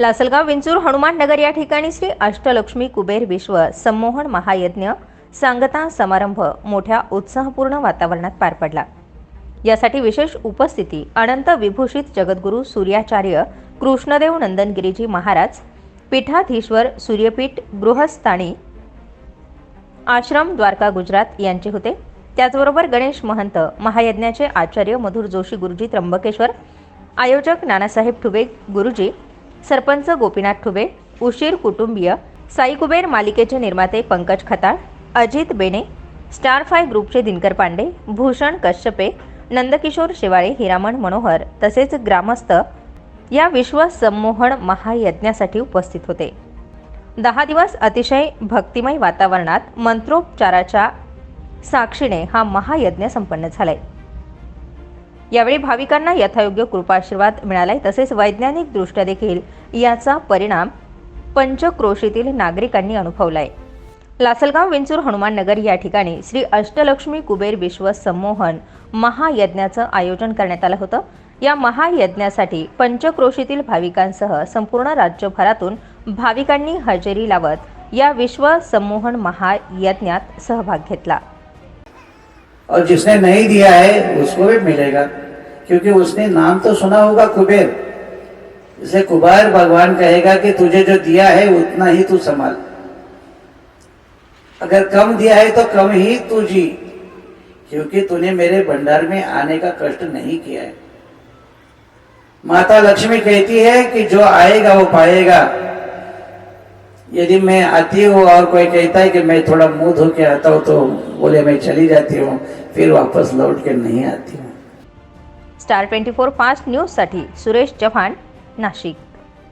लासलगाव विंचूर हनुमान नगर या ठिकाणी श्री अष्टलक्ष्मी कुबेर विश्व संमोहन महायज्ञ सांगता समारंभ मोठ्या उत्साहपूर्ण वातावरणात पार पडला. यासाठी विशेष उपस्थिती अनंत विभूषित जगद्गुरू सूर्याचार्य कृष्णदेव नंदनगिरीजी महाराज पीठाधीश्वर सूर्यपीठ गृहस्थानी आश्रम द्वारका गुजरात यांचे होते. त्याचबरोबर गणेश महंत महायज्ञाचे आचार्य मधुर जोशी गुरुजी त्र्यंबकेश्वर आयोजक नानासाहेब ठुबे गुरुजी सरपंच गोपीनाथ ठुबे उशीर कुटुंबीय साई कुबेर मालिकेचे निर्माते पंकज खताळ अजित बेने स्टार फाय ग्रुपचे दिनकर पांडे भूषण कश्यपे नंदकिशोर शेवाळे हिरामण मनोहर तसेच ग्रामस्थ या विश्व संमोहन महायज्ञासाठी उपस्थित होते. दहा दिवस अतिशय भक्तिमय वातावरणात मंत्रोपचाराच्या साक्षीने हा महायज्ञ संपन्न झालाय. यावेळी भाविकांना यथायोग्य कृपाशीर्वाद मिळालाय तसेच वैज्ञानिक दृष्ट्या देखील याचा परिणाम पंचक्रोशीतील नागरिकांनी अनुभवलाय. लासलगाव विंचूर हनुमान नगर या ठिकाणी श्री अष्टलक्ष्मी कुबेर विश्व संमोहन महायज्ञाचं आयोजन करण्यात आलं होतं. या महायज्ञासाठी पंचक्रोशीतील भाविकांसह संपूर्ण राज्यभरातून भाविकांनी हजेरी लावत या विश्व संमोहन महायज्ञात सहभाग घेतला. और जिसने नहीं दिया है, उसको भी मिलेगा। क्योंकि उसने नाम तो सुना होगा कुबेर। इसे कुबेर भगवान कहेगा कि तुझे जो दिया है, उतना ही तू संभाल। अगर कम दिया है तो कम ही तू जी। क्योंकि तूने मेरे भंडार में आने का कष्ट नहीं किया है। माता लक्ष्मी कहती है कि जो आएगा, वो पाएगा। यदि मैं आती हूँ और कोई कहता है कि मैं थोड़ा मुंह धो के आता हूँ तो बोले मैं चली जाती हूँ। फिर वापस लौट के नहीं आती हूँ। स्टार ट्वेंटी फोर फास्ट न्यूजसाठी सुरेश चव्हाण नाशिक।